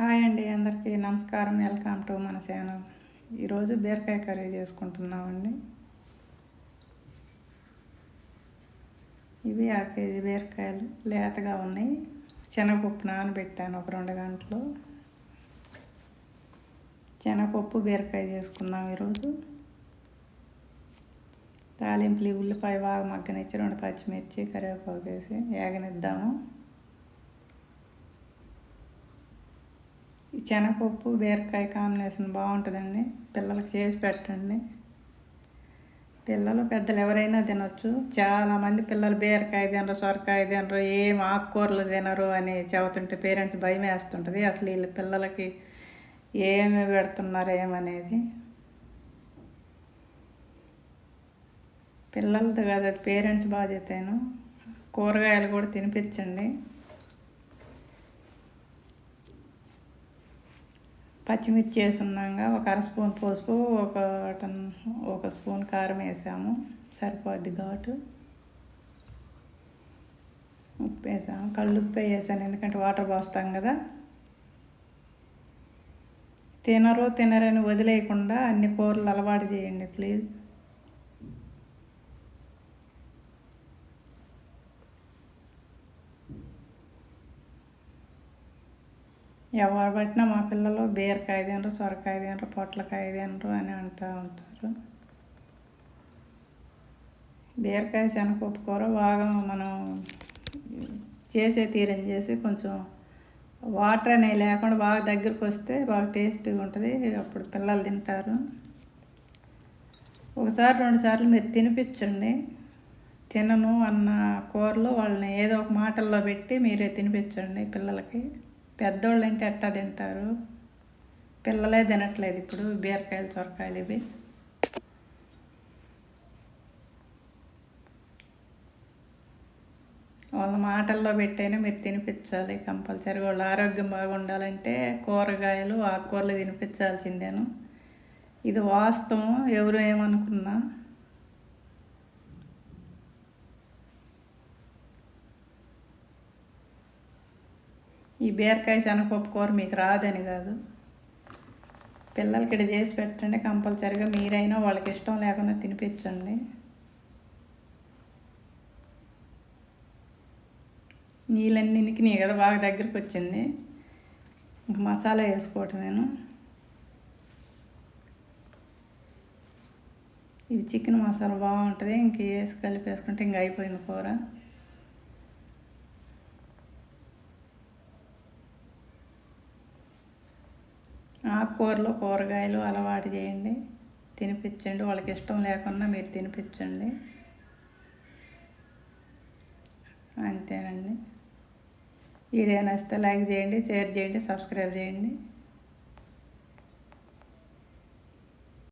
Hi అండి అందరికీ నమస్కారం. వెల్కమ్ టు మన ఛానల్. ఈరోజు బీరకాయ కర్రీ చేసుకుంటున్నామండి. ఇవి అర కేజీ బీరకాయలు. లేతగా ఉన్నాయి. శనగపప్పు నానబెట్టాను ఒక రెండు గంటలు. శనగపప్పు బీరకాయ చేసుకున్నాం ఈరోజు. తాలింపులు ఉల్లిపాయ బాగా మగ్గనిచ్చి రెండు పచ్చిమిర్చి కరివేపాకు వేసి ఏగనిద్దాము. ఈ శనగపప్పు బీరకాయ కాంబినేషన్ బాగుంటుందండి. పిల్లలకి చేసి పెట్టండి. పిల్లలు పెద్దలు ఎవరైనా తినొచ్చు. చాలామంది పిల్లలు బీరకాయ తినరు సొరకాయ తినరు ఏం ఆకుకూరలు తినరు అని చెబుతుంటే పేరెంట్స్ భయం వేస్తుంటుంది. అసలు వీళ్ళ పిల్లలకి ఏమి పెడుతున్నారు ఏమనేది? పిల్లలతో కాదు అది పేరెంట్స్ బాధ్యతను. కూరగాయలు కూడా తినిపించండి. పచ్చిమిర్చి వేసున్నాగా ఒక అర స్పూన్ పసుపు ఒక టన్ ఒక స్పూన్ కారం వేసాము. సరిపోద్ది ఘాటు. ఉప్పు వేసాము. కళ్ళు ఉప్పు వేసాను ఎందుకంటే వాటర్ పోస్తాం కదా. తినరు తినరని వదిలేయకుండా అన్ని కూరలు అలవాటు చేయండి ప్లీజ్. ఎవరు పట్టినా మా పిల్లలు బీరకాయ తినరు సొరకాయ తినరు పొట్లకాయ తినరు అని అంటూ ఉంటారు. బీరకాయ శనగపప్పు కూర బాగా మనం చేసే తీరని చేసి కొంచెం వాటర్ అనేవి లేకుండా బాగా దగ్గరకు వస్తే బాగా టేస్టీగా ఉంటుంది. అప్పుడు పిల్లలు తింటారు. ఒకసారి రెండు సార్లు మీరు తినిపించండి. తినను అన్న కూరలో వాళ్ళని ఏదో ఒక మాటల్లో పెట్టి మీరే తినిపించండి పిల్లలకి. పెద్దోళ్ళు అంటే ఎట్టా తింటారు? పిల్లలే తినట్లేదు ఇప్పుడు బీరకాయలు చొరకాయలు ఇవి. వాళ్ళ మాటల్లో పెట్టైనా మీరు తినిపించాలి కంపల్సరీ వాళ్ళ ఆరోగ్యం బాగుండాలంటే కూరగాయలు ఆకుకూరలు తినిపించాల్సిందేను. ఇది వాస్తవం ఎవరు ఏమనుకున్నా. ఈ బీరకాయ శనగపప్పు కూర మీకు రాదని కాదు. పిల్లలకి ఇక్కడ చేసి పెట్టండి కంపల్సరిగా. మీరైనా వాళ్ళకి ఇష్టం లేకుండా తినిపించండి. నీళ్ళన్నీ నీ కదా బాగా దగ్గరికి వచ్చింది. ఇంక మసాలా వేసుకోవటం నేను. ఇవి చికెన్ మసాలా బాగుంటుంది. ఇంక వేసి కలిపి వేసుకుంటే ఇంక అయిపోయింది కూర. ఆకుకూరలు కూరగాయలు అలవాటు చేయండి. తినిపించండి. వాళ్ళకి ఇష్టం లేకుండా మీరు తినిపించండి. అంతేనండి. వీడియో నచ్చితే లైక్ చేయండి షేర్ చేయండి సబ్స్క్రైబ్ చేయండి.